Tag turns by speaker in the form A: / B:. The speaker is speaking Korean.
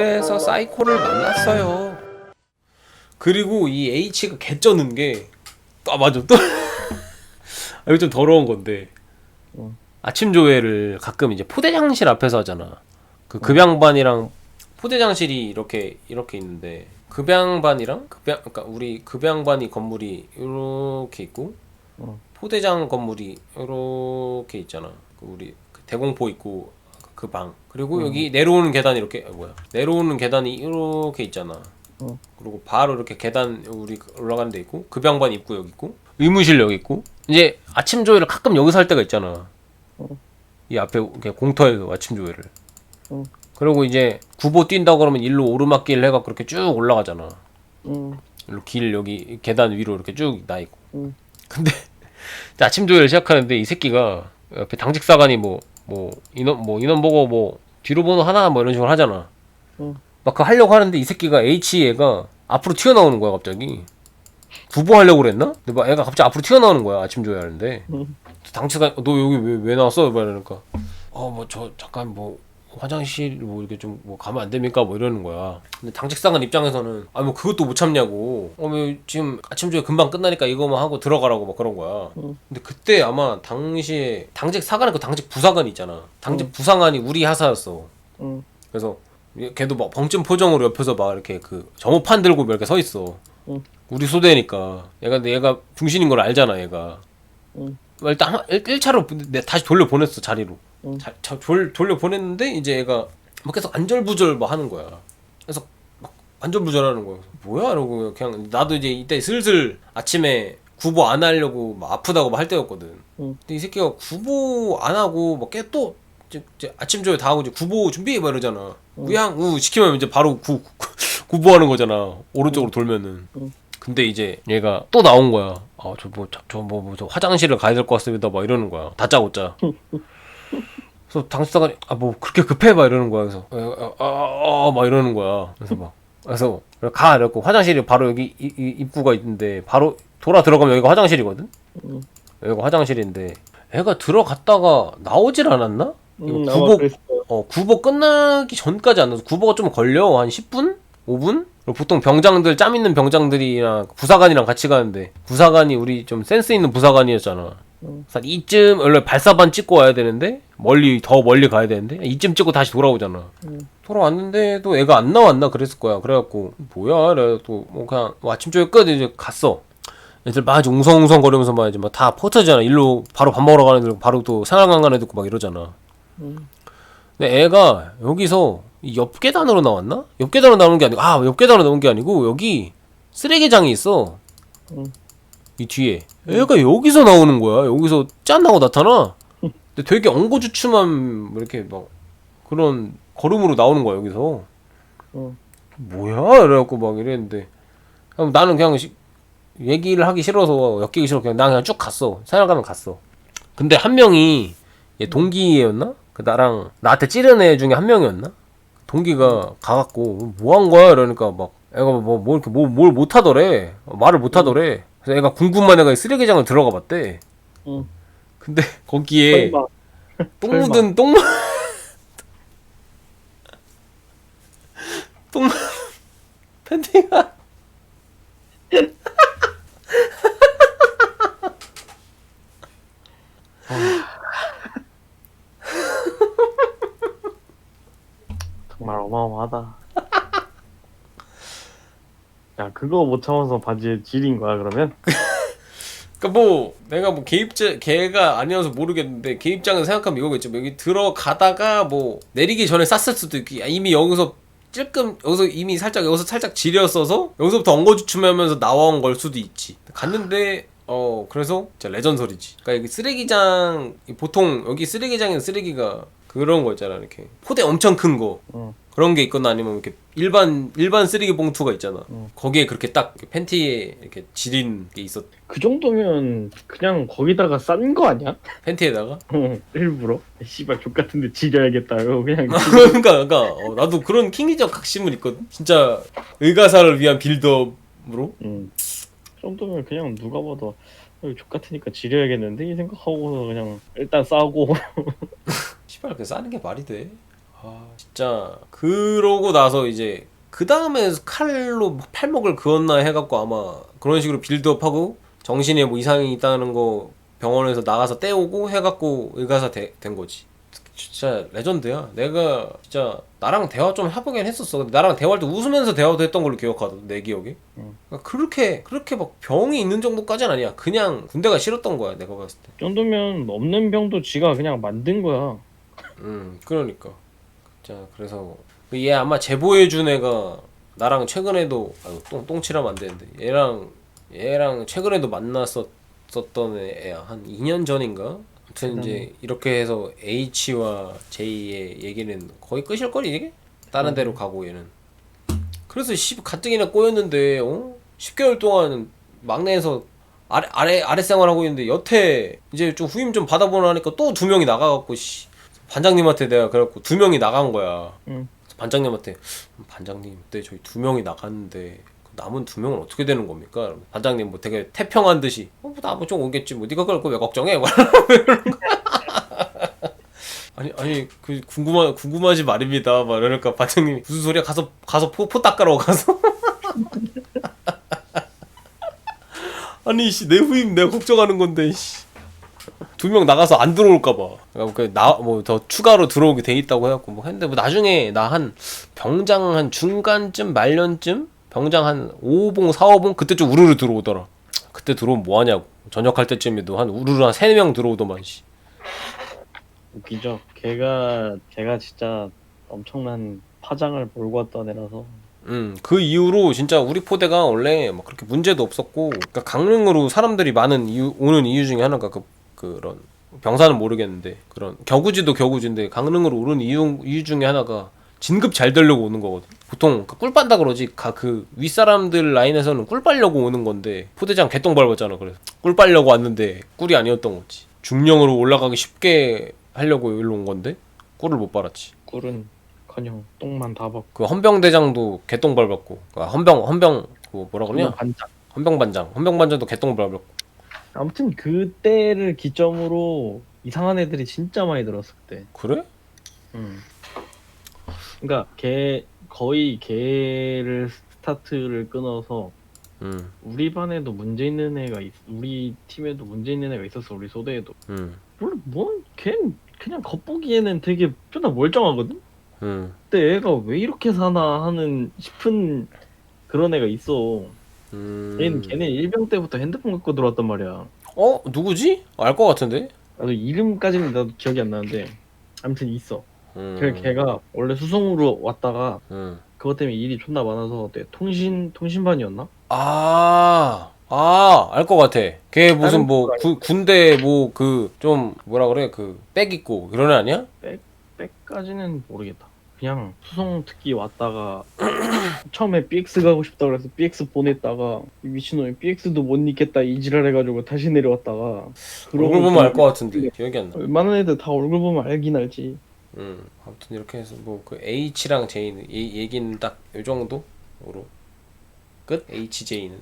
A: 그래서 사이코를 만났어요. 그리고 이 H가 개쩌는 게, 아, 맞아. 또, 아, 이거 좀 더러운 건데.
B: 어.
A: 아침 조회를 가끔 이제 포대장실 앞에서 하잖아. 그 급양반이랑 포대장실이 이렇게, 이렇게 있는데, 급양반이랑 급양, 그러니까 우리 급양반이 건물이 이렇게 있고,
B: 어.
A: 포대장 건물이 이렇게 있잖아. 그 우리 그 대공포 있고 그 방. 그리고
B: 음.
A: 여기 내려오는 계단이 이렇게 아, 뭐야? 내려오는 계단이 이렇게 있잖아.
B: 어.
A: 그리고 바로 이렇게 계단 우리 올라가는 데 있고 급양반 입구 여기 있고 의무실 여기 있고 이제 아침 조회를 가끔 여기서 할 때가 있잖아.
B: 어.
A: 이 앞에 이렇게 공터에서 아침 조회를.
B: 어.
A: 그리고 이제 구보 뛴다 그러면 일로 오르막길 해갖고 이렇게 쭉 올라가잖아.
B: 응.
A: 일로 길 여기 계단 위로 이렇게 쭉 나 있고.
B: 응.
A: 근데 아침 조회를 시작하는데 이 새끼가 옆에 당직 사관이 뭐 뭐 인원 뭐 인원 보고 뭐 뒤로 번호 하나 뭐 이런 식으로 하잖아.
B: 응.
A: 막그 하려고 하는데 이 새끼가 H 얘가 앞으로 튀어나오는 거야 갑자기. 구보하려고 그랬나? 근데 막 애가 갑자기 앞으로 튀어나오는 거야 아침 조회하는데.
B: 응.
A: 당치가 너 여기 왜, 왜 나왔어? 막 이러니까 어뭐 저 잠깐 뭐 화장실 뭐 이렇게 좀 뭐 가면 안 됩니까? 뭐 이러는 거야. 근데 당직상은 입장에서는 아 뭐 그것도 못 참냐고. 어뭐 지금 아침 조회 금방 끝나니까 이거만 하고 들어가라고 막 그런 거야.
B: 응.
A: 근데 그때 아마 당시에 당직 사관이 그 당직 부사관이 있잖아. 당직 부상관이 우리 하사였어.
B: 응.
A: 그래서 얘- 걔도 막 벙ጭ은 표정으로 옆에서 막 이렇게 그 점호판 들고 막 이렇게 서 있어.
B: 응.
A: 우리 소대니까 얘가 근데 얘가 중신인 걸 알잖아 얘가.
B: 응.
A: 일단 한, 1 차로 내 다시 돌려 보냈어 자리로.
B: 응.
A: 자, 자, 돌, 돌려 보냈는데 이제 얘가 막 계속 안절부절 막 하는 거야. 그래서 막 안절부절하는 거야. 뭐야 이러고 그냥 나도 이제 이때 슬슬 아침에 구보 안 하려고 막 아프다고 막 할 때였거든.
B: 응.
A: 근데 이 새끼가 구보 안 하고 막깨또 이제 아침 조회 다 하고 이제 구보 준비해 봐 이러잖아. 우양 우 시키면 이제 바로 구, 구 구 보하는 거잖아. 오른쪽으로 돌면은.
B: 응.
A: 근데 이제 얘가 또 나온 거야. 아, 저 뭐, 저, 뭐, 뭐, 저 화장실을 가야 될 것 같습니다. 막 이러는 거야. 다짜고짜. 그래서 당사가 아, 뭐, 그렇게 급해? 막 이러는 거야. 그래서, 아, 아, 아, 막 이러는 거야. 그래서 막, 그래서, 가! 이랬고, 화장실이 바로 여기 이, 이, 입구가 있는데, 바로 돌아 들어가면 여기가 화장실이거든?
B: 응.
A: 여기가 화장실인데, 애가 들어갔다가 나오질 않았나? 구보,
B: 그랬어.
A: 어, 구보 끝나기 전까지 안 나서 구보가 좀 걸려. 한 10분? 5분? 그리고 보통 병장들, 짬 있는 병장들이랑 부사관이랑 같이 가는데, 부사관이 우리 좀 센스 있는 부사관이었잖아. 한 이쯤, 원래 발사반 찍고 와야 되는데, 멀리, 더 멀리 가야 되는데, 이쯤 찍고 다시 돌아오잖아.
B: 응.
A: 돌아왔는데도 애가 안 나왔나 그랬을 거야. 그래갖고, 뭐야? 그래, 또, 뭐, 그냥, 뭐 아침 조회 끝, 이제 갔어. 애들 막 이제 웅성웅성 거리면서 막 이제 막 다 퍼트잖아. 일로 바로 밥 먹으러 가는 애들, 바로 또 생활관 가는 애들 있고 막 이러잖아.
B: 응.
A: 근데 애가 여기서 이옆 계단으로 나왔나? 옆 계단으로 나오는 게 아니고 아옆 계단으로 나온 게 아니고 여기 쓰레기장이 있어.
B: 응.
A: 이 뒤에 애가 여기서 나오는 거야. 여기서 짠 하고 나타나. 근데 되게 엉거주춤한 뭐 이렇게 막 그런 걸음으로 나오는 거야 여기서.
B: 응.
A: 뭐야? 이래갖고 막 이랬는데 나는 그냥 시- 얘기를 하기 싫어서 엮이기 싫어 그냥 나 그냥 쭉 갔어. 생활관을 갔어. 근데 한 명이 얘 동기였나? 그 나랑 나한테 찌른 애 중에 한 명이었나? 동기가 가갖고 뭐 한 거야 이러니까 막 애가 뭐, 뭐 이렇게 뭐, 뭘 못하더래 말을 못하더래 그래서 애가 궁금한 애가 이 쓰레기장을 들어가 봤대
B: 응.
A: 근데 거기에
B: 설마.
A: 똥
B: 설마.
A: 묻은 똥 묻- 똥 팬티가
B: 정말 어마어마하다. 야 그거 못 참아서 바지에 지린 거야 그러면?
A: 그러니까 뭐 내가 뭐 개입자 개가 아니어서 모르겠는데 개입장에서 생각하면 이거겠지. 뭐 여기 들어가다가 뭐 내리기 전에 쌌을 수도 있고 야, 이미 여기서 찔끔 여기서 이미 살짝 여기서 살짝 지렸어서 여기서부터 엉거주춤하면서 나온 걸 수도 있지. 갔는데 어 그래서 진짜 레전설이지. 그러니까 여기 쓰레기장 보통 여기 쓰레기장에는 쓰레기가 그런 거 있잖아 이렇게 포대 엄청 큰 거.
B: 응.
A: 그런 게 있거나 아니면 이렇게 일반 일반 쓰레기 봉투가 있잖아.
B: 응.
A: 거기에 그렇게 딱 팬티에 이렇게 지린 게 있었.
B: 그 정도면 그냥 거기다가 싼 거 아니야?
A: 팬티에다가
B: 응. 일부러? 씨발 족 같은데 지려야겠다. 이거 그냥
A: 그러니까, 그러니까 어, 나도 그런 킹리적 각심은 있거든. 진짜 의가사를 위한 빌드업으로.
B: 음. 그 정도면 그냥 누가 봐도 어, 족 같으니까 지려야겠는데 이 생각하고서 그냥 일단 싸고
A: 시발 그 싸는 게 말이 돼. 아 진짜 그러고 나서 이제 그 다음에 칼로 팔목을 그었나 해갖고 아마 그런 식으로 빌드업하고 정신에 뭐 이상이 있다는 거 병원에서 나가서 떼오고 해갖고 의가사 되- 된 거지. 진짜 레전드야. 내가 진짜 나랑 대화 좀 해보긴 했었어. 근데 나랑 대화할 때 웃으면서 대화도 했던 걸로 기억하거든. 내 기억에.
B: 응.
A: 그러니까 그렇게 그렇게 막 병이 있는 정도까지는 아니야. 그냥 군대가 싫었던 거야. 내가 봤을 때.
B: 이 정도면 없는 병도 지가 그냥 만든 거야.
A: 음, 그러니까. 자, 그래서 그얘 아마 제보해준 애가 나랑 최근에도 아유, 똥 똥칠하면 안 되는데 얘랑 얘랑 최근에도 만났었었던 애야 한 2년 전인가. 아무튼 이제 이렇게 해서 H와 J의 얘기는 거의 끝일 거리 이게 다른 데로 가고 얘는. 그래서 씨 가뜩이나 꼬였는데 어? 10개월 동안 막내에서 아래 아래 아래 생활하고 있는데 여태 이제 좀 후임 좀 받아보려 하니까 또 두 명이 나가갖고 씨 반장님한테 내가 그래갖고 두 명이 나간 거야.
B: 응.
A: 반장님한테 음, 반장님 그때 저희 두 명이 나갔는데 그 남은 두 명은 어떻게 되는 겁니까? 반장님 뭐 되게 태평한 듯이 어뭐 나뭐 좀 오겠지 뭐 네가 그럴 거 왜 걱정해? 막 이러는 거야. 아니 아니 그 궁금하 궁금하지 말입니다. 막 이러니까 반장님이 무슨 소리야? 가서 가서 포, 포 닦으러 가서. 아니 씨 내 후임 내가 걱정하는 건데 씨. 두 명 나가서 안 들어올까 봐. 나뭐 더 추가로 들어오게 돼 있다고 해갖고 뭐 했는데 뭐 나중에 나 한 병장 한 중간쯤 말년쯤 병장 한 5호봉 4호봉 그때 좀 우르르 들어오더라. 그때 들어오면 뭐 하냐고. 전역할 때쯤에도 한 우르르 한 3, 4명 들어오더만 씨.
B: 웃기죠. 걔가 걔가 진짜 엄청난 파장을 몰고 왔던 애라서
A: 음, 그 이후로 진짜 우리 포대가 원래 막 그렇게 문제도 없었고, 그러니까 강릉으로 사람들이 많은 이유, 오는 이유 중에 하나가 그, 그런, 병사는 모르겠는데, 그런, 겨구지도 겨구지인데, 강릉으로 오는 이유, 이유 중에 하나가 진급 잘 되려고 오는 거거든. 보통 그꿀 빤다 그러지, 가, 그 윗사람들 라인에서는 꿀 빨려고 오는 건데, 포대장 개똥 밟았잖아, 그래서. 꿀 빨려고 왔는데, 꿀이 아니었던 거지. 중령으로 올라가기 쉽게 하려고 일로 온 건데, 꿀을 못 빨았지.
B: 꿀은커녕 똥만 다 벗고
A: 그 헌병대장도 개똥 밟았고 아, 헌병 헌병 그 뭐라 그러냐
B: 반짝.
A: 헌병 반장 헌병 반장도 개똥 밟았고
B: 아무튼 그때를 기점으로 이상한 애들이 진짜 많이 들었어 그때.
A: 그래?
B: 음. 그러니까 걔 거의 걔를 스타트를 끊어서
A: 음,
B: 우리 반에도 문제 있는 애가 있, 우리 팀에도 문제 있는 애가 있었어 우리 소대에도.
A: 음,
B: 물론 뭐걘 그냥 겉보기에는 되게 존나 멀쩡하거든.
A: 음,
B: 근데 애가 왜 이렇게 사나 하는 싶은 그런 애가 있어.
A: 음.
B: 걔는 걔네 일병 때부터 핸드폰 갖고 들어왔단 말이야.
A: 어 누구지? 알 것 같은데.
B: 나도 이름까지는 나도 기억이 안 나는데 아무튼 있어.
A: 음,
B: 걔 걔가 원래 수송으로 왔다가
A: 음.
B: 그것 때문에 일이 존나 많아서 내 통신 통신반이었나?
A: 아, 아, 알 것 같아. 걔 무슨
B: 뭐거
A: 구, 군대 뭐 그 좀 뭐라 그래 그 백 있고 그런 애 아니야?
B: 때까지는 모르겠다. 그냥 수송 특기 왔다가 처음에 BX 가고 싶다 그래서 BX 보냈다가 이 미친놈이 BX도 못 잊겠다 이지랄 해가지고 다시 내려왔다가
A: 얼굴 보면 알 것 같은데 기억이 안 나.
B: 웬만한 애들 다 얼굴 보면 알긴 알지.
A: 음, 아무튼 이렇게 해서 뭐 그 H랑 J는 이 얘기는 딱 요 정도로 끝. HJ는